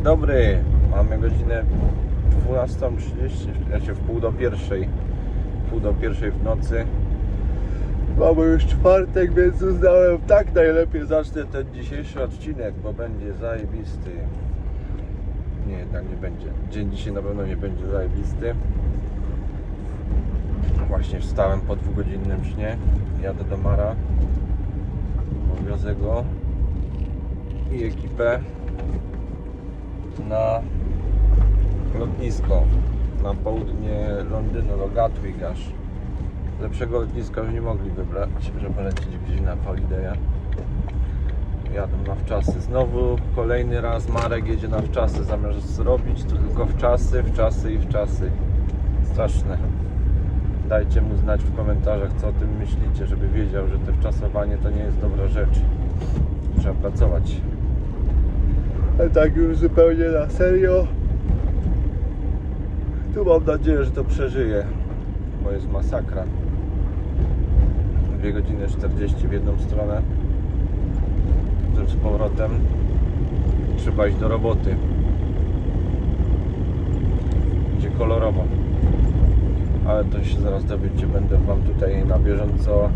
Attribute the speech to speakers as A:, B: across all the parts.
A: dobry, dobry. Mamy godzinę 12.30, znaczy w pół do pierwszej. Pół do pierwszej w nocy. Mamy już czwartek, więc uznałem tak najlepiej zacznę ten dzisiejszy odcinek, bo będzie zajebisty. Nie, jednak nie będzie. Dzień dzisiaj na pewno nie będzie zajebisty. Właśnie wstałem po dwugodzinnym śnie. Jadę do Mara. Powiozę go i ekipę na lotnisko na południe Londynu do Gatwick aż. Lepszego lotniska już nie mogli wybrać, żeby lecieć gdzieś na Holiday'a. Jadą na wczasy. Znowu kolejny raz Marek jedzie na wczasy. Zamiast zrobić to tylko wczasy, wczasy i wczasy. Straszne. Dajcie mu znać w komentarzach, co o tym myślicie, żeby wiedział, że to wczasowanie to nie jest dobra rzecz. Trzeba pracować. Tak już zupełnie na serio. Tu mam nadzieję, że to przeżyje, bo jest masakra. 2 godziny 40 w jedną stronę. Potem z powrotem trzeba iść do roboty. Będzie kolorowo. Ale to się zaraz dowiecie. Będę Wam tutaj na bieżąco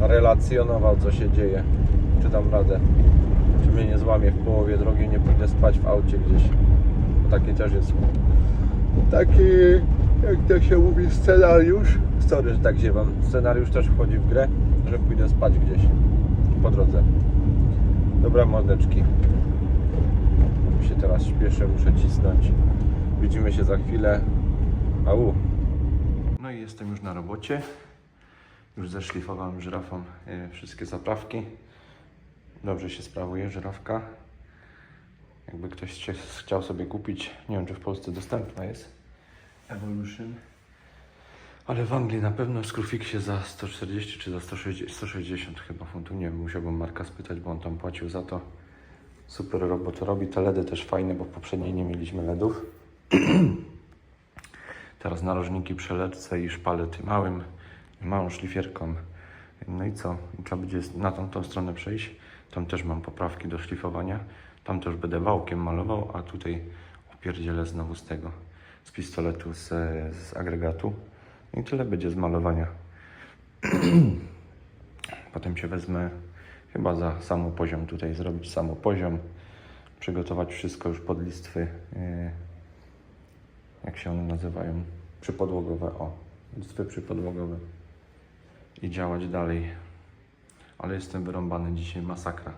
A: relacjonował, co się dzieje. Czy dam radę. Mnie nie złamie w połowie drogi, nie pójdę spać w aucie gdzieś. Bo taki też jest. Taki, jak to się mówi, scenariusz. Sorry, że tak ziewam. Scenariusz też wchodzi w grę, że pójdę spać gdzieś po drodze. Dobra, mordeczki. Się teraz śpieszę, muszę cisnąć. Widzimy się za chwilę. Au. No i jestem już na robocie. Już zeszlifowałem żyrafą e, wszystkie zaprawki. Dobrze się sprawuje żyrafka. Jakby ktoś się chciał sobie kupić, nie wiem czy w Polsce dostępna jest. Evolution. Ale w Anglii na pewno w Screwfixie za 140 czy za 160, 160 chyba funtów. Nie wiem, musiałbym Marka spytać, bo on tam płacił za to. Super robotę robi. Te LEDy też fajne, bo w poprzedniej nie mieliśmy LEDów. Teraz narożniki przelecę i szpalety małym, małą szlifierką. No i co? Trzeba będzie na tą, tą stronę przejść. Tam też mam poprawki do szlifowania. Tam też będę wałkiem malował, a tutaj opierdzielę znowu z tego, z pistoletu, z, z agregatu. I tyle będzie z malowania. Potem się wezmę chyba za samo poziom tutaj zrobić samo poziom, przygotować wszystko już pod listwy, yy, jak się one nazywają, przypodłogowe, o, listwy przypodłogowe i działać dalej. Ale jestem wyrąbany dzisiaj, masakra.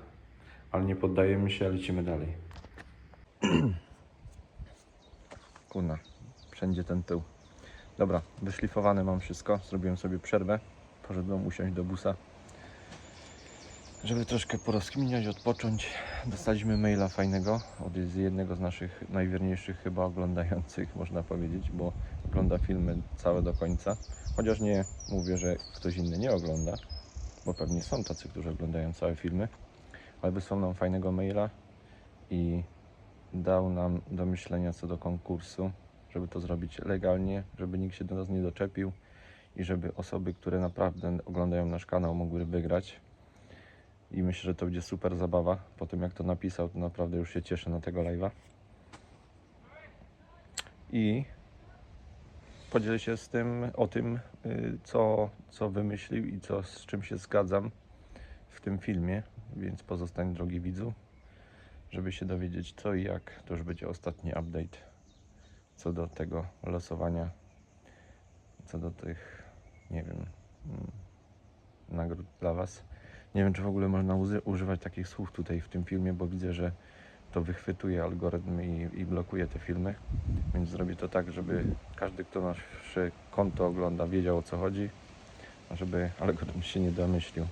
A: Ale nie poddajemy się, lecimy dalej. Kuna, wszędzie ten tył. Dobra, wyszlifowane mam wszystko. Zrobiłem sobie przerwę. Poszedłem usiąść do busa, żeby troszkę porozkminiać, odpocząć. Dostaliśmy maila fajnego od jednego z naszych najwierniejszych chyba oglądających, można powiedzieć, bo ogląda filmy całe do końca. Chociaż nie mówię, że ktoś inny nie ogląda, bo pewnie są tacy, którzy oglądają całe filmy, ale wysłał nam fajnego maila i dał nam do myślenia co do konkursu, żeby to zrobić legalnie, żeby nikt się do nas nie doczepił i żeby osoby, które naprawdę oglądają nasz kanał, mogły wygrać. I myślę, że to będzie super zabawa. Po tym jak to napisał, to naprawdę już się cieszę na tego live'a. I podzielę się z tym, o tym, y, co, co wymyślił i co, z czym się zgadzam w tym filmie, więc pozostań drogi widzu, żeby się dowiedzieć co i jak. To już będzie ostatni update co do tego losowania, co do tych, nie wiem, mm, nagród dla Was. Nie wiem, czy w ogóle można używać takich słów tutaj w tym filmie, bo widzę, że to wychwytuje algorytm i, i blokuje te filmy, więc zrobię to tak, żeby każdy, kto nasze konto ogląda, wiedział o co chodzi, żeby algorytm się nie domyślił.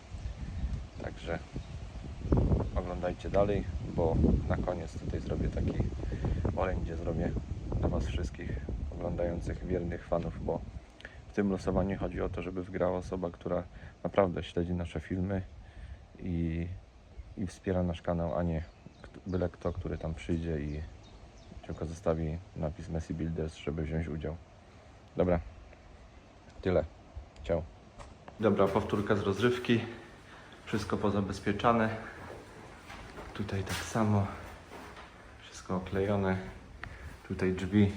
A: Także oglądajcie dalej, bo na koniec tutaj zrobię taki orędzie, zrobię dla Was wszystkich oglądających wiernych fanów, bo w tym losowaniu chodzi o to, żeby wygrała osoba, która naprawdę śledzi nasze filmy i, i wspiera nasz kanał, a nie byle kto, który tam przyjdzie i tylko zostawi napis Messi Builders, żeby wziąć udział. Dobra, tyle. Ciao. Dobra, powtórka z rozrywki. Wszystko pozabezpieczane. Tutaj tak samo. Wszystko oklejone. Tutaj drzwi.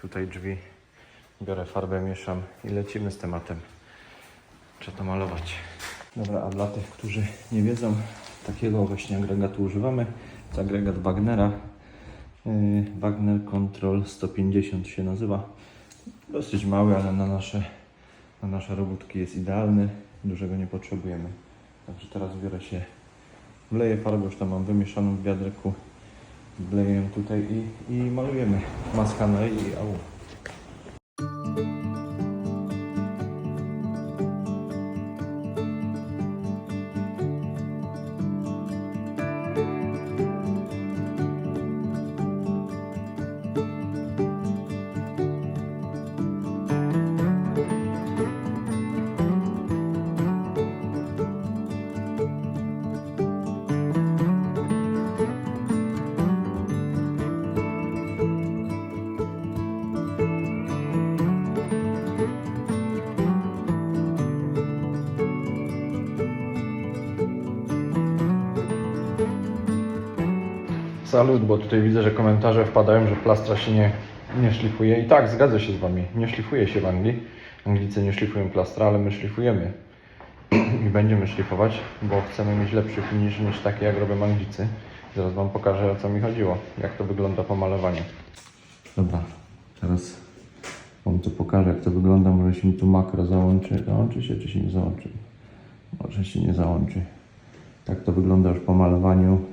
A: Tutaj drzwi. Biorę farbę, mieszam i lecimy z tematem. Trzeba to malować. Dobra, a dla tych, którzy nie wiedzą, takiego właśnie agregatu używamy. To agregat Wagnera. Yy, Wagner Control 150 się nazywa. Dosyć mały, ale na nasze, na nasze robótki jest idealny. Dużego nie potrzebujemy. Także teraz biorę się, wleję farbę, już tam mam wymieszaną w wiadreku. Wleję tutaj i, i malujemy. Maskana i au. Salut, bo tutaj widzę, że komentarze wpadają, że plastra się nie, nie szlifuje. I tak, zgadzę się z Wami. Nie szlifuje się w Anglii. Anglicy nie szlifują plastra, ale my szlifujemy. I będziemy szlifować, bo chcemy mieć lepszy finish niż taki, jak robią Anglicy. Zaraz Wam pokażę, o co mi chodziło. Jak to wygląda po malowaniu. Dobra, teraz Wam to pokażę, jak to wygląda. Może się tu makro załączy. Załączy się, czy się nie załączy? Może się nie załączy. Tak to wygląda już po malowaniu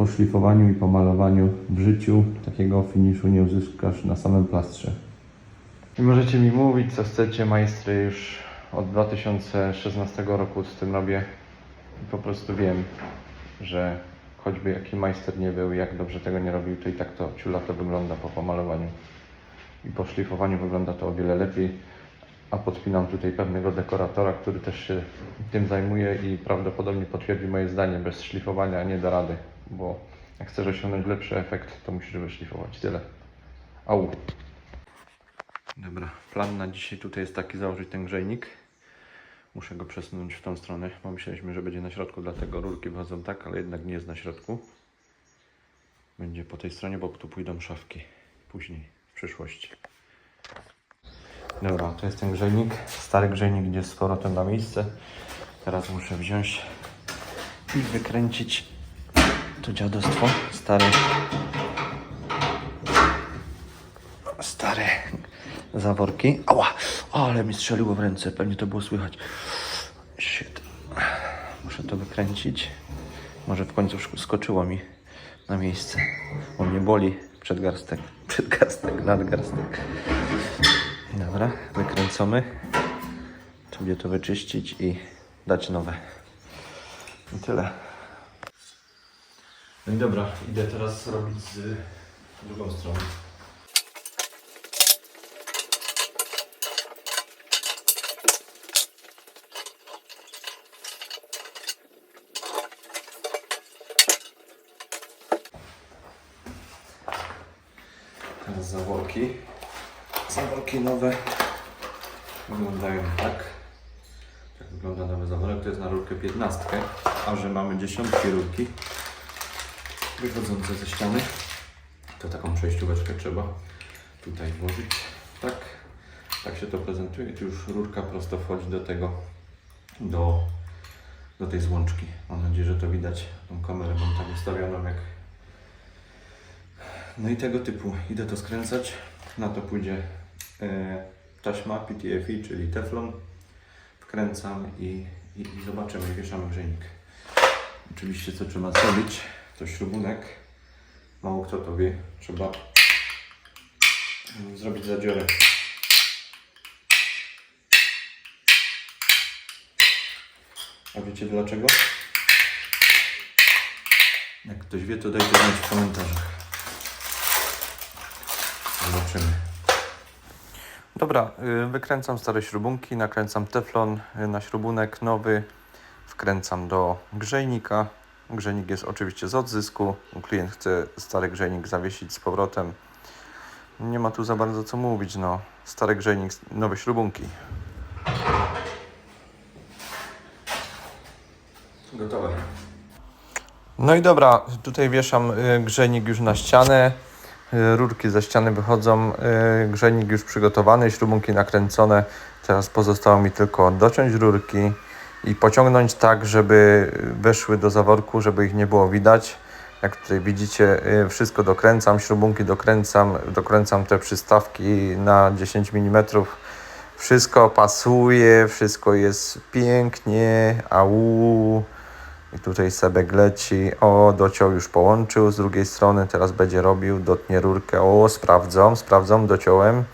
A: po szlifowaniu i pomalowaniu w życiu takiego finiszu nie uzyskasz na samym plastrze. I możecie mi mówić, co chcecie, majstry już od 2016 roku z tym robię i po prostu wiem, że choćby jaki majster nie był, jak dobrze tego nie robił, to i tak to ciula to wygląda po pomalowaniu. I po szlifowaniu wygląda to o wiele lepiej, a podpinam tutaj pewnego dekoratora, który też się tym zajmuje i prawdopodobnie potwierdzi moje zdanie, bez szlifowania nie da rady, bo jak chcesz osiągnąć lepszy efekt, to musisz wyszlifować. Tyle. Au. Dobra, plan na dzisiaj tutaj jest taki, założyć ten grzejnik. Muszę go przesunąć w tą stronę, bo myśleliśmy, że będzie na środku, dlatego rurki wchodzą tak, ale jednak nie jest na środku. Będzie po tej stronie, bo tu pójdą szafki później, w przyszłości. Dobra, to jest ten grzejnik. Stary grzejnik idzie z powrotem na miejsce. Teraz muszę wziąć i wykręcić to dziadostwo. Stary. Stare zaworki. Ała! Ale mi strzeliło w ręce. Pewnie to było słychać. Shit. Muszę to wykręcić. Może w końcu skoczyło mi na miejsce. Bo mnie boli przedgarstek. Przedgarstek, nadgarstek. Dobra, wykręcamy. Sobie to wyczyścić i dać nowe. I tyle. No i dobra, idę teraz robić z drugą stroną. Teraz zaworki. Zaworki nowe wyglądają tak. Tak wygląda nowy zaworek. To jest na rurkę 15, a że mamy dziesiątki rurki wychodzące ze ściany, to taką przejścióweczkę trzeba tutaj włożyć. Tak, tak się to prezentuje. Tu już rurka prosto wchodzi do tego, do, do tej złączki. Mam nadzieję, że to widać. Tą kamerę mam tak ustawioną jak no i tego typu. Idę to skręcać. Na to pójdzie e, taśma PTFE, czyli teflon. Wkręcam i, i, i zobaczymy. Wieszamy grzejnik. Oczywiście co trzeba zrobić, to śrubunek. Mało kto to wie. Trzeba zrobić zadziorę. A wiecie dlaczego? Jak ktoś wie, to dajcie znać w komentarzach. Zobaczymy. Dobra, y, wykręcam stare śrubunki, nakręcam teflon y, na śrubunek nowy, wkręcam do grzejnika. Grzejnik jest oczywiście z odzysku. Klient chce stary grzejnik zawiesić z powrotem. Nie ma tu za bardzo co mówić, no. Stary grzejnik, nowe śrubunki. Gotowe. No i dobra, tutaj wieszam y, grzejnik już na ścianę. Y, Rurki ze ściany wychodzą. y, Grzejnik już przygotowany, śrubunki nakręcone. Teraz pozostało mi tylko dociąć rurki i pociągnąć tak, żeby weszły do zaworku, żeby ich nie było widać. Jak tutaj widzicie, y, wszystko dokręcam, śrubunki dokręcam, dokręcam te przystawki na 10 mm. Wszystko pasuje, wszystko jest pięknie, au. I tutaj Sebek leci, o, dociął już połączył z drugiej strony, teraz będzie robił, dotnie rurkę, o, sprawdzą, sprawdzą, dociąłem.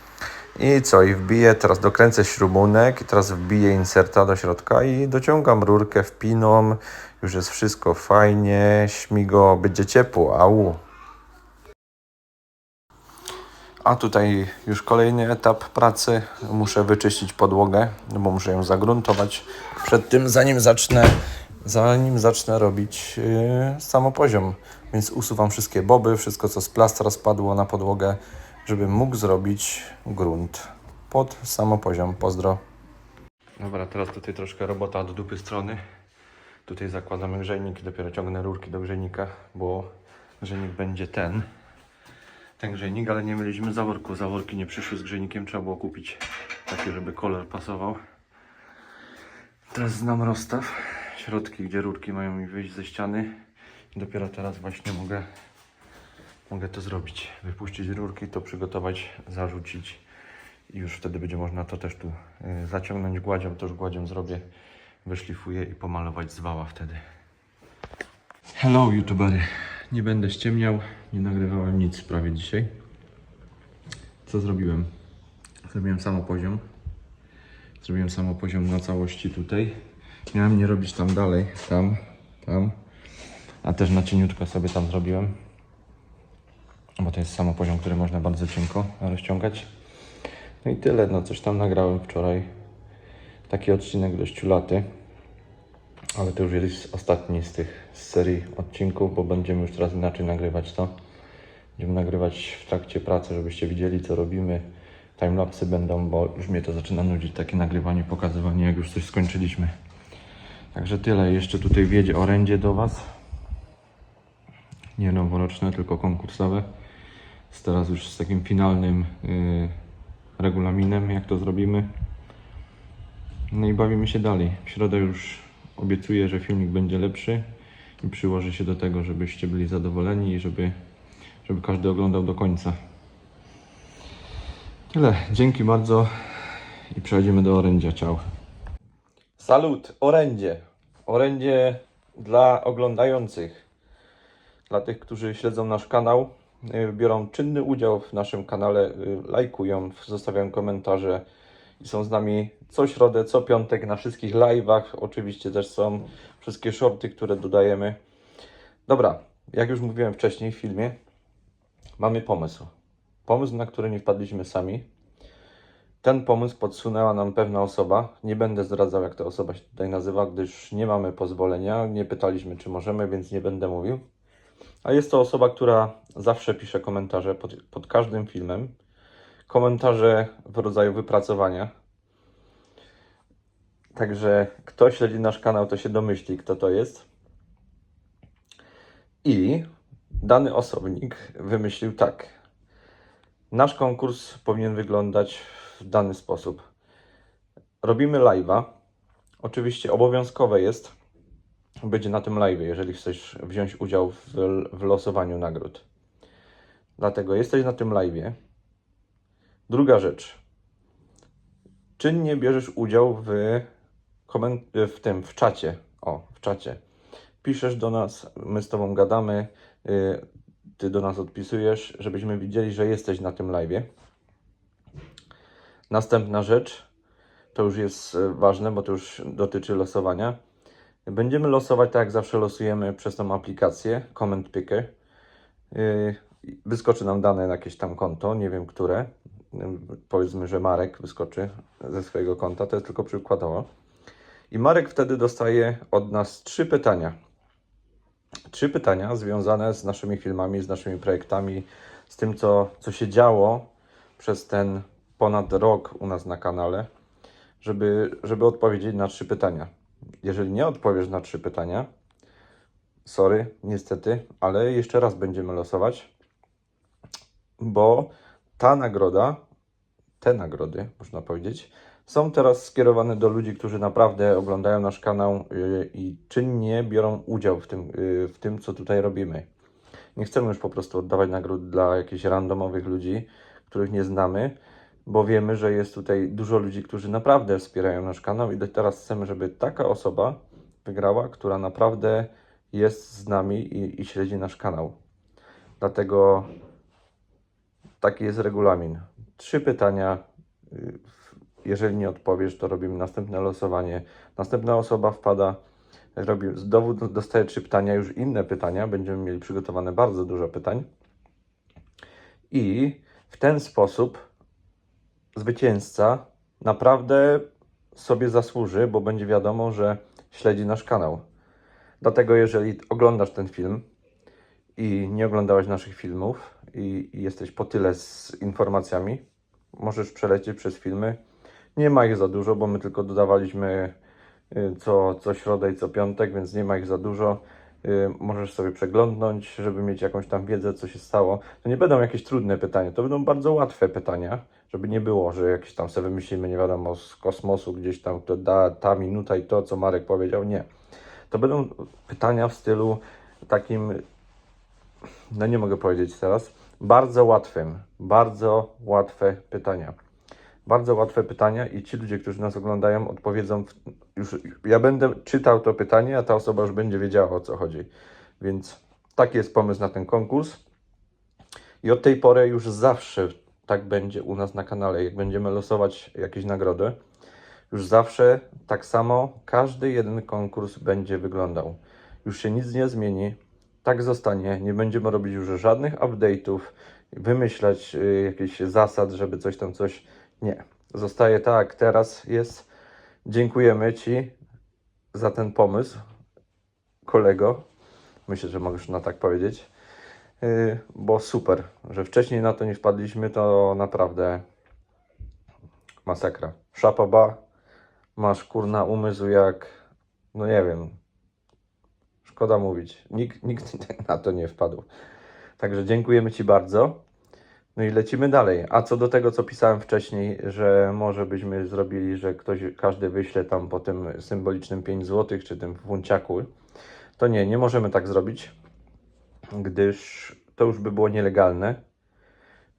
A: I co, i wbiję, teraz dokręcę śrubunek, teraz wbiję inserta do środka i dociągam rurkę, wpiną, już jest wszystko fajnie, śmigo, będzie ciepło, au. A tutaj już kolejny etap pracy. Muszę wyczyścić podłogę, bo muszę ją zagruntować przed tym, zanim zacznę, zanim zacznę robić yy, samopoziom. Więc usuwam wszystkie boby, wszystko co z plastra spadło na podłogę, żebym mógł zrobić grunt pod samopoziom. Pozdro. Dobra, teraz tutaj troszkę robota od dupy strony. Tutaj zakładamy grzejnik, dopiero ciągnę rurki do grzejnika, bo grzejnik będzie ten ten grzejnik, ale nie mieliśmy zaworku. Zaworki nie przyszły z grzejnikiem, trzeba było kupić takie, żeby kolor pasował. Teraz znam rozstaw, środki, gdzie rurki mają mi wyjść ze ściany. Dopiero teraz właśnie mogę, mogę to zrobić. Wypuścić rurki, to przygotować, zarzucić i już wtedy będzie można to też tu y, zaciągnąć gładzią, to już gładzią zrobię, wyszlifuję i pomalować z wała wtedy. Hello youtubery. Nie będę ściemniał, nie nagrywałem nic prawie dzisiaj. Co zrobiłem? Zrobiłem samopoziom. Zrobiłem samopoziom na całości tutaj. Miałem nie robić tam dalej, tam, tam. A też na cieniutko sobie tam zrobiłem. Bo to jest samopoziom, który można bardzo cienko rozciągać. No i tyle, no coś tam nagrałem wczoraj. Taki odcinek dość laty. Ale to już jest ostatni z tych z serii odcinków, bo będziemy już teraz inaczej nagrywać to. Będziemy nagrywać w trakcie pracy, żebyście widzieli co robimy. Timelapsy będą, bo już mnie to zaczyna nudzić, takie nagrywanie, pokazywanie, jak już coś skończyliśmy. Także tyle. Jeszcze tutaj wjedzie orędzie do Was. Nie noworoczne, tylko konkursowe. Jest teraz już z takim finalnym yy, regulaminem, jak to zrobimy. No i bawimy się dalej. W środę już obiecuję, że filmik będzie lepszy i przyłożę się do tego, żebyście byli zadowoleni i żeby, żeby każdy oglądał do końca. Tyle. Dzięki bardzo i przechodzimy do orędzia. Ciao. Salut, orędzie. Orędzie dla oglądających. Dla tych, którzy śledzą nasz kanał, y, biorą czynny udział w naszym kanale, y, lajkują, zostawiają komentarze i są z nami co środę, co piątek na wszystkich live'ach. Oczywiście też są wszystkie shorty, które dodajemy. Dobra, jak już mówiłem wcześniej w filmie, mamy pomysł. Pomysł, na który nie wpadliśmy sami. Ten pomysł podsunęła nam pewna osoba. Nie będę zdradzał, jak ta osoba się tutaj nazywa, gdyż nie mamy pozwolenia. Nie pytaliśmy, czy możemy, więc nie będę mówił. A jest to osoba, która zawsze pisze komentarze pod, pod każdym filmem. Komentarze w rodzaju wypracowania. Także kto śledzi nasz kanał, to się domyśli, kto to jest. I dany osobnik wymyślił tak. Nasz konkurs powinien wyglądać w dany sposób. Robimy live'a. Oczywiście obowiązkowe jest być na tym live'ie, jeżeli chcesz wziąć udział w, w losowaniu nagród. Dlatego jesteś na tym live'ie. Druga rzecz. Czynnie bierzesz udział w, w tym, w czacie. O, w czacie. Piszesz do nas, my z Tobą gadamy, y, Ty do nas odpisujesz, żebyśmy widzieli, że jesteś na tym live'ie. Następna rzecz, to już jest ważne, bo to już dotyczy losowania. Będziemy losować tak jak zawsze losujemy przez tą aplikację Comment Picker. Yy, Wyskoczy nam dane na jakieś tam konto, nie wiem które. Powiedzmy, że Marek wyskoczy ze swojego konta, to jest tylko przykładowo. I Marek wtedy dostaje od nas trzy pytania. Trzy pytania związane z naszymi filmami, z naszymi projektami, z tym, co, co się działo przez ten ponad rok u nas na kanale, żeby, żeby odpowiedzieć na trzy pytania. Jeżeli nie odpowiesz na trzy pytania, sorry, niestety, ale jeszcze raz będziemy losować, bo ta nagroda, te nagrody, można powiedzieć, są teraz skierowane do ludzi, którzy naprawdę oglądają nasz kanał y, i czynnie biorą udział w tym, y, w tym, co tutaj robimy. Nie chcemy już po prostu oddawać nagród dla jakichś randomowych ludzi, których nie znamy, bo wiemy, że jest tutaj dużo ludzi, którzy naprawdę wspierają nasz kanał i teraz chcemy, żeby taka osoba wygrała, która naprawdę jest z nami i, i śledzi nasz kanał. Dlatego taki jest regulamin. Trzy pytania. y, Jeżeli nie odpowiesz, to robimy następne losowanie. Następna osoba wpada, robi, znowu dostaje trzy pytania, już inne pytania. Będziemy mieli przygotowane bardzo dużo pytań. I w ten sposób zwycięzca naprawdę sobie zasłuży, bo będzie wiadomo, że śledzi nasz kanał. Dlatego, jeżeli oglądasz ten film i nie oglądałeś naszych filmów i, jesteś po tyle z informacjami, możesz przelecieć przez filmy. Nie ma ich za dużo, bo my tylko dodawaliśmy y, co, co środę i co piątek, więc nie ma ich za dużo. Y, Możesz sobie przeglądnąć, żeby mieć jakąś tam wiedzę, co się stało. To nie będą jakieś trudne pytania, to będą bardzo łatwe pytania, żeby nie było, że jakieś tam sobie wymyślimy, nie wiadomo, z kosmosu gdzieś tam, to da ta minuta i to, co Marek powiedział. Nie. To będą pytania w stylu takim, no nie mogę powiedzieć teraz, bardzo łatwym, bardzo łatwe pytania. Bardzo łatwe pytania i ci ludzie, którzy nas oglądają, odpowiedzą. W, już ja będę czytał to pytanie, a ta osoba już będzie wiedziała o co chodzi. Więc taki jest pomysł na ten konkurs. I od tej pory już zawsze tak będzie u nas na kanale, jak będziemy losować jakieś nagrody. Już zawsze tak samo każdy jeden konkurs będzie wyglądał. Już się nic nie zmieni. Tak zostanie. Nie będziemy robić już żadnych update'ów, wymyślać y, jakichś zasad, żeby coś tam coś. Nie. Zostaje tak, teraz jest. Dziękujemy Ci za ten pomysł, kolego. Myślę, że mogę już na tak powiedzieć. Yy, bo super, że wcześniej na to nie wpadliśmy, to naprawdę masakra. Szapaba, masz kurna umysł jak, no nie wiem, szkoda mówić. Nikt, nikt na to nie wpadł. Także dziękujemy Ci bardzo. No i lecimy dalej. A co do tego, co pisałem wcześniej, że może byśmy zrobili, że ktoś, każdy wyśle tam po tym symbolicznym 5 zł, czy tym funciaku, to nie, nie możemy tak zrobić, gdyż to już by było nielegalne,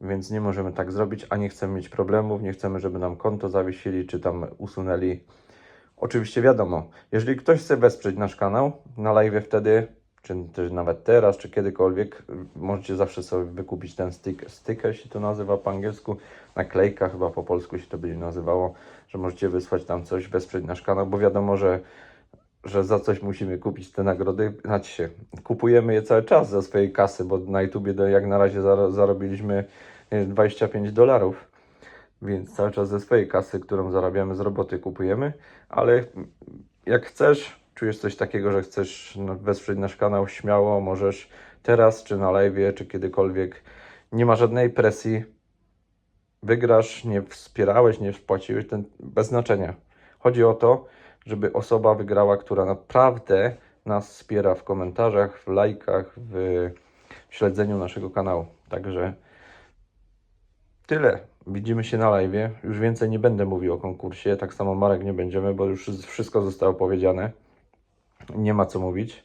A: więc nie możemy tak zrobić, a nie chcemy mieć problemów, nie chcemy, żeby nam konto zawiesili, czy tam usunęli. Oczywiście wiadomo, jeżeli ktoś chce wesprzeć nasz kanał na live wtedy, czy też nawet teraz, czy kiedykolwiek, możecie zawsze sobie wykupić ten stick, sticker się to nazywa po angielsku, naklejka chyba po polsku się to będzie nazywało, że możecie wysłać tam coś, wesprzeć nasz kanał, bo wiadomo, że że za coś musimy kupić te nagrody. Znaczy się, kupujemy je cały czas za swojej kasy, bo na YouTubie jak na razie zaro, zarobiliśmy nie wiem, 25 dolarów, więc cały czas ze swojej kasy, którą zarabiamy z roboty kupujemy, ale jak chcesz, czujesz coś takiego, że chcesz wesprzeć nasz kanał, śmiało możesz teraz, czy na live, czy kiedykolwiek. Nie ma żadnej presji. Wygrasz, nie wspierałeś, nie wpłaciłeś, ten bez znaczenia. Chodzi o to, żeby osoba wygrała, która naprawdę nas wspiera w komentarzach, w lajkach, w śledzeniu naszego kanału. Także tyle. Widzimy się na live. Już więcej nie będę mówił o konkursie. Tak samo Marek nie będziemy, bo już wszystko zostało powiedziane. Nie ma co mówić.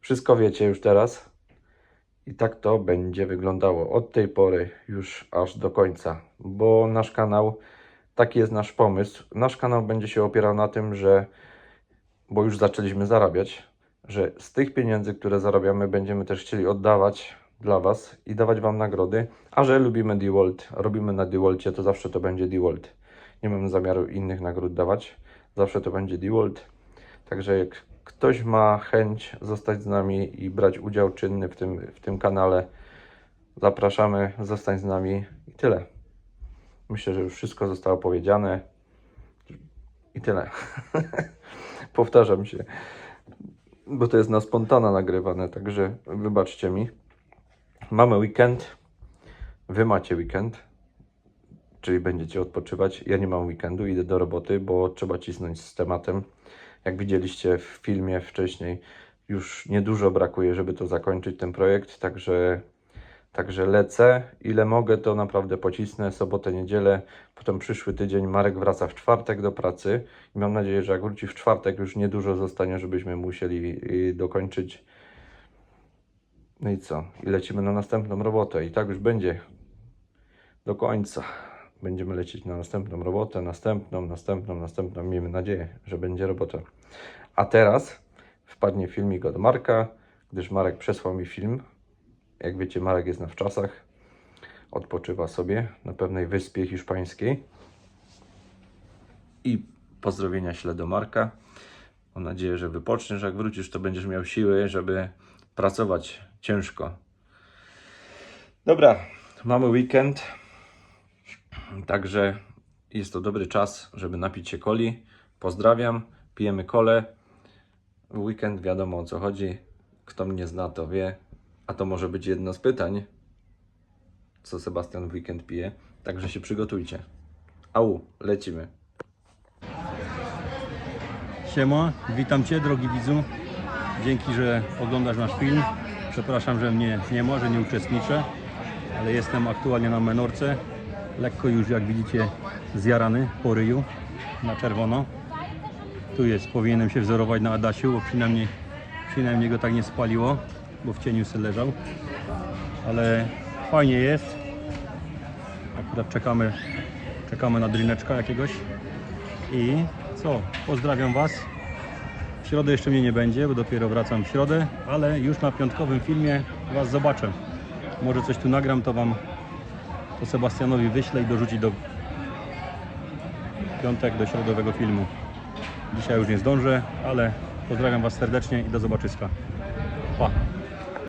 A: Wszystko wiecie już teraz. I tak to będzie wyglądało od tej pory już aż do końca, bo nasz kanał, taki jest nasz pomysł. Nasz kanał będzie się opierał na tym, że, bo już zaczęliśmy zarabiać, że z tych pieniędzy, które zarabiamy, będziemy też chcieli oddawać dla Was i dawać Wam nagrody. A że lubimy DeWalt, robimy na DeWaltie, to zawsze to będzie DeWalt. Nie mam zamiaru innych nagród dawać, zawsze to będzie DeWalt. Także jak ktoś ma chęć zostać z nami i brać udział czynny w tym, w tym kanale, zapraszamy, zostań z nami i tyle. Myślę, że już wszystko zostało powiedziane i tyle. Powtarzam się, bo to jest na spontana nagrywane, także wybaczcie mi. Mamy weekend, wy macie weekend, czyli będziecie odpoczywać. Ja nie mam weekendu, idę do roboty, bo trzeba cisnąć z tematem. Jak widzieliście w filmie wcześniej, Już niedużo brakuje, żeby to zakończyć ten projekt, także, także lecę. Ile mogę, to naprawdę pocisnę. Sobotę, niedzielę, potem przyszły tydzień. Marek wraca w czwartek do pracy i mam nadzieję, że jak wróci w czwartek, już niedużo zostanie, żebyśmy musieli y, dokończyć. No i co? I lecimy na następną robotę. I tak już będzie do końca. Będziemy lecieć na następną robotę, następną, następną, następną. Miejmy nadzieję, że będzie robota. A teraz wpadnie filmik od Marka, gdyż Marek przesłał mi film. Jak wiecie, Marek jest na wczasach. Odpoczywa sobie na pewnej wyspie hiszpańskiej. I pozdrowienia ślę do Marka. Mam nadzieję, że wypoczniesz. Jak wrócisz, to będziesz miał siły, żeby pracować ciężko. Dobra, mamy weekend. Także jest to dobry czas, żeby napić się coli. Pozdrawiam, pijemy kole. Weekend wiadomo o co chodzi. Kto mnie zna, to wie. A to może być jedno z pytań, co Sebastian w weekend pije. Także się przygotujcie. Au, lecimy.
B: Siema, witam Cię drogi widzu. Dzięki, że oglądasz nasz film. Przepraszam, że mnie nie ma, że nie uczestniczę, ale jestem aktualnie na menorce. Lekko już, jak widzicie, zjarany po ryju na czerwono. Tu jest, powinienem się wzorować na Adasiu, bo przynajmniej, przynajmniej go tak nie spaliło, bo w cieniu sobie leżał. Ale fajnie jest. Akurat czekamy, czekamy na drineczka jakiegoś. I co? Pozdrawiam Was. W środę jeszcze mnie nie będzie, bo dopiero wracam w środę, ale już na piątkowym filmie Was zobaczę. Może coś tu nagram, to Wam to Sebastianowi wyślę i dorzuci do piątek do środowego filmu. Dzisiaj już nie zdążę, ale pozdrawiam Was serdecznie i do zobaczyska.